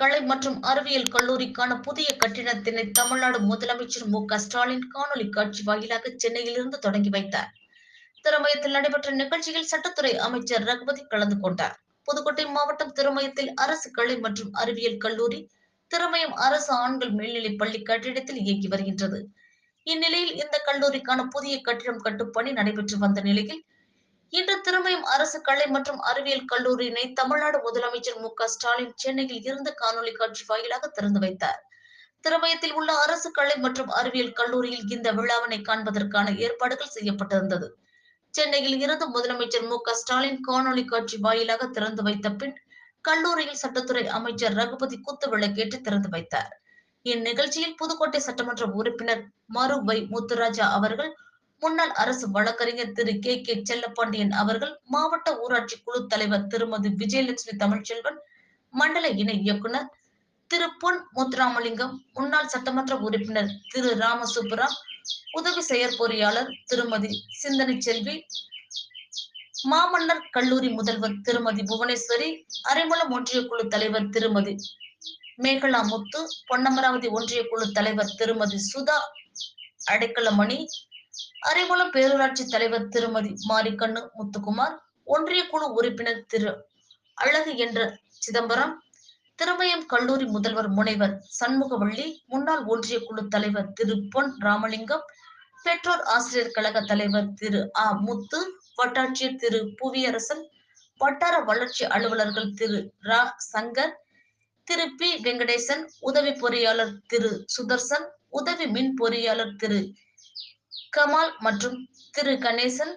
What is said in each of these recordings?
கலை மற்றும் அறிவியல் கல்லூரிக்கான புதிய கட்டிடத்தினை தமிழ்நாடு முதலமைச்சர் மு க ஸ்டாலின் காணொலி காட்சி வாயிலாக சென்னையிலிருந்து தொடங்கி வைத்தார். திருமயத்தில் நடைபெற்ற நிகழ்ச்சியில் சட்டத்துறை அமைச்சர் ரகுபதி கலந்து கொண்டார். புதுக்கோட்டை மாவட்டம் திருமயத்தில் அரசு கலை மற்றும் அறிவியல் கல்லூரி திருமயம் அரசு ஆண்கள் மேல்நிலைப் பள்ளி கட்டிடத்தில் இயங்கி வருகின்றது. இந்நிலையில் இந்த கல்லூரிக்கான புதிய கட்டிடம் கட்டும் பணி நடைபெற்று வந்த நிலையில் இன்று திருமயம் அரசு கலை மற்றும் அறிவியல் கல்லூரியினை தமிழ்நாடு முதலமைச்சர் மு க ஸ்டாலின் சென்னையில் இருந்து காணொலி காட்சி வாயிலாக திறந்து வைத்தார். திருமயத்தில் உள்ள அரசு கலை மற்றும் அறிவியல் கல்லூரியில் இந்த விழாவினை காண்பதற்கான ஏற்பாடுகள் செய்யப்பட்டிருந்தது. சென்னையில் இருந்து முதலமைச்சர் மு க ஸ்டாலின் காணொலி காட்சி வாயிலாக திறந்து வைத்த பின் கல்லூரியில் சட்டத்துறை அமைச்சர் ரகுபதி குத்து விளக்கேற்று திறந்து வைத்தார். இந்நிகழ்ச்சியில் புதுக்கோட்டை சட்டமன்ற உறுப்பினர் மரு வை முத்துராஜா அவர்கள் முன்னாள் அரசு வழக்கறிஞர் திரு கே கே செல்லப்பாண்டியன் அவர்கள் மாவட்ட ஊராட்சி குழு தலைவர் திருமதி விஜயலட்சுமி தமிழ்ச்செல்வன் மண்டல இணை இயக்குனர் திரு பொன் முத்துராமலிங்கம் முன்னாள் சட்டமன்ற உறுப்பினர் திரு ராமசுப்புராம் உதவி செயற்பொறியாளர் திருமதி சிந்தனை செல்வி மாமன்னர் கல்லூரி முதல்வர் திருமதி புவனேஸ்வரி அரைமலம் ஒன்றிய குழு தலைவர் திருமதி மேகலா முத்து பொன்னமராவதி ஒன்றிய குழு தலைவர் திருமதி சுதா அடைக்கலமணி அரைகுளம் பேரூராட்சி தலைவர் திருமதி மாரிக்கண்ணு முத்துக்குமார் ஒன்றிய குழு உறுப்பினர் திரு அழகு என்ற சிதம்பரம் திருமயம் கல்லூரி முதல்வர் முனைவர் சண்முகவள்ளி முன்னாள் ஒன்றிய குழு தலைவர் திரு பொன் ராமலிங்கம் பெற்றோர் ஆசிரியர் கழக தலைவர் திரு ஆ முத்து வட்டாட்சியர் திரு புவியரசன் வட்டார வளர்ச்சி அலுவலர்கள் திரு ரா சங்கர் திரு பி வெங்கடேசன் உதவி பொறியாளர் திரு சுதர்சன் உதவி மின் பொறியாளர் திரு கமால் மற்றும் திரு கணேசன்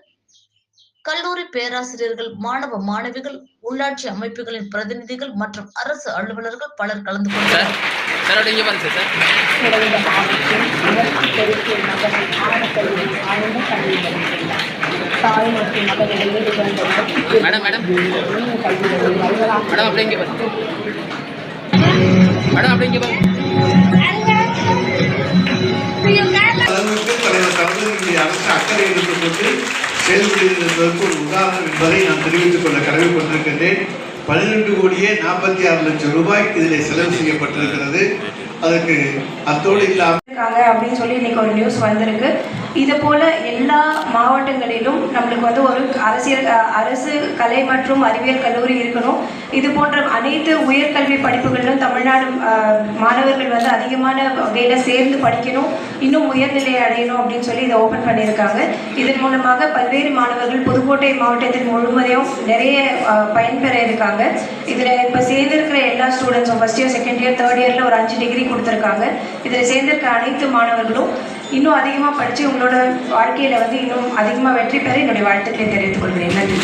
கல்லூரி பேராசிரியர்கள் மாணவ மாணவிகள் உள்ளாட்சி அமைப்புகளின் பிரதிநிதிகள் மற்றும் அரசு அலுவலர்கள் பலர் கலந்து கொண்டனர். மேடம் அப்படியே செயல்படுவதற்கு ஒரு உதாரணம் என்பதை நான் தெரிவித்துக் கொள்ள கடமைப்பட்டிருக்கின்றேன். பன்னிரெண்டு கோடியே நாற்பத்தி ஆறு லட்சம் ரூபாய் இதில் செலவு செய்யப்பட்டிருக்கிறது. அதற்கு அத்தோடு இல்லாமல் இருக்காங்க அப்படின்னு சொல்லி இன்னைக்கு ஒரு நியூஸ் வந்திருக்கு. இது போல எல்லா மாவட்டங்களிலும் நம்மளுக்கு வந்து ஒரு அரசியல் அரசு கலை மற்றும் அறிவியல் கல்லூரி இருக்கணும். இது போன்ற அனைத்து உயர்கல்வி படிப்புகளிலும் தமிழ்நாடு அஹ், மாணவர்கள் வந்து அதிகமான வகையில் சேர்ந்து படிக்கணும் இன்னும் உயர்நிலை அடையணும் அப்படின்னு சொல்லி இதை ஓப்பன் பண்ணியிருக்காங்க. இதன் மூலமாக பல்வேறு மாணவர்கள் புதுக்கோட்டை மாவட்டத்தில் முழுவதையும் நிறைய பயன்பெற இருக்காங்க. இதில் இப்போ சேர்ந்திருக்க எல்லா ஸ்டூடெண்ட்ஸும் first year second year third இயரில் ஒரு அஞ்சு டிகிரி கொடுத்துருக்காங்க. இதில் சேர்ந்திருக்க அனைத்து மாணவர்களும் இன்னும் அதிகமாக படித்து உங்களோட வாழ்க்கையில் வந்து இன்னும் அதிகமாக வெற்றி பெற என்னுடைய வாழ்த்துக்களை தெரிவித்துக் கொள்கிறேன். நன்றி.